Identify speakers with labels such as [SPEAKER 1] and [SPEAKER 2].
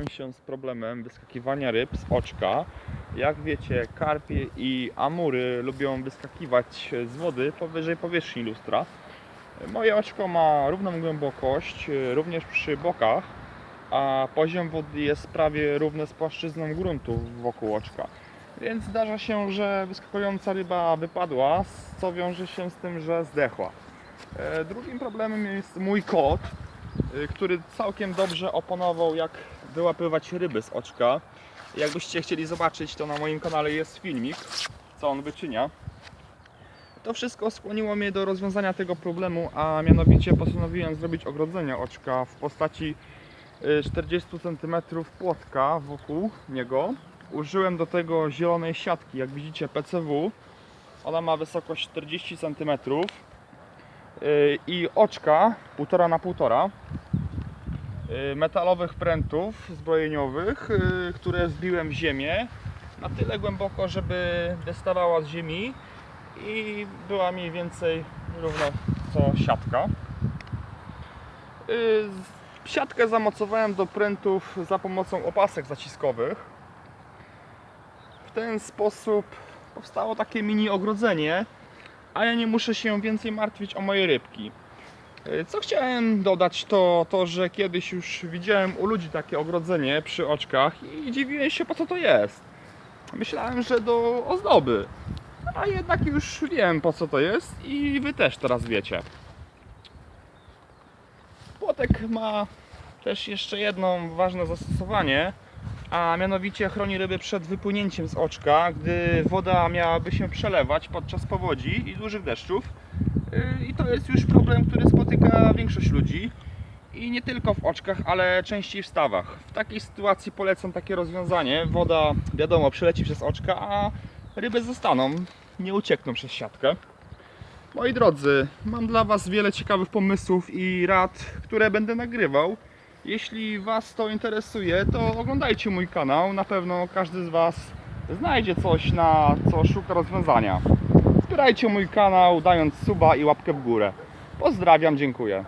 [SPEAKER 1] Mierzyłem się z problemem wyskakiwania ryb z oczka. Jak wiecie, karpie i amury lubią wyskakiwać z wody powyżej powierzchni lustra. Moje oczko ma równą głębokość, e, również przy bokach, a poziom wody jest prawie równy z płaszczyzną gruntu wokół oczka. Więc zdarza się, że wyskakująca ryba wypadła, co wiąże się z tym, że zdechła. E, Drugim problemem jest mój kot, y, który całkiem dobrze oponował, jak wyłapywać ryby z oczka. Jakbyście chcieli zobaczyć, to na moim kanale jest filmik, co on wyczynia. To wszystko skłoniło mnie do rozwiązania tego problemu, a mianowicie postanowiłem zrobić ogrodzenie oczka w postaci y, 40 cm płotka wokół niego. Użyłem do tego zielonej siatki, jak widzicie PCW. Ona ma wysokość 40 cm y, i oczka 1,5 na 1,5 y, metalowych prętów zbrojeniowych, y, które wbiłem w ziemię na tyle głęboko, żeby wystawała z ziemi i była mniej więcej równo co siatka. Y, Siatkę zamocowałem do prętów za pomocą opasek zaciskowych. W ten sposób powstało takie mini ogrodzenie, a ja nie muszę się więcej martwić o moje rybki. Y, Co chciałem dodać to to, że kiedyś już widziałem u ludzi takie ogrodzenie przy oczkach i dziwiłem się po co to jest. Myślałem, że do ozdoby. A jednak już wiem po co to jest i wy też teraz wiecie. Płotek ma też jeszcze jedno ważne zastosowanie, a mianowicie chroni ryby przed wypłynięciem z oczka, gdy woda miałaby się przelewać podczas powodzi i dużych deszczów. Yy, I to jest już problem, który spotyka większość ludzi. I nie tylko w oczkach, ale częściej w stawach. W takiej sytuacji polecam takie rozwiązanie. Woda, wiadomo, przeleci przez oczka, a ryby zostaną, nie uciekną przez siatkę. Moi drodzy, mam dla Was wiele ciekawych pomysłów i rad, które będę nagrywał. Jeśli Was to interesuje, to oglądajcie mój kanał. Na pewno każdy z Was znajdzie coś, na co szuka rozwiązania. Wspierajcie mój kanał, dając suba i łapkę w górę. Pozdrawiam, dziękuję.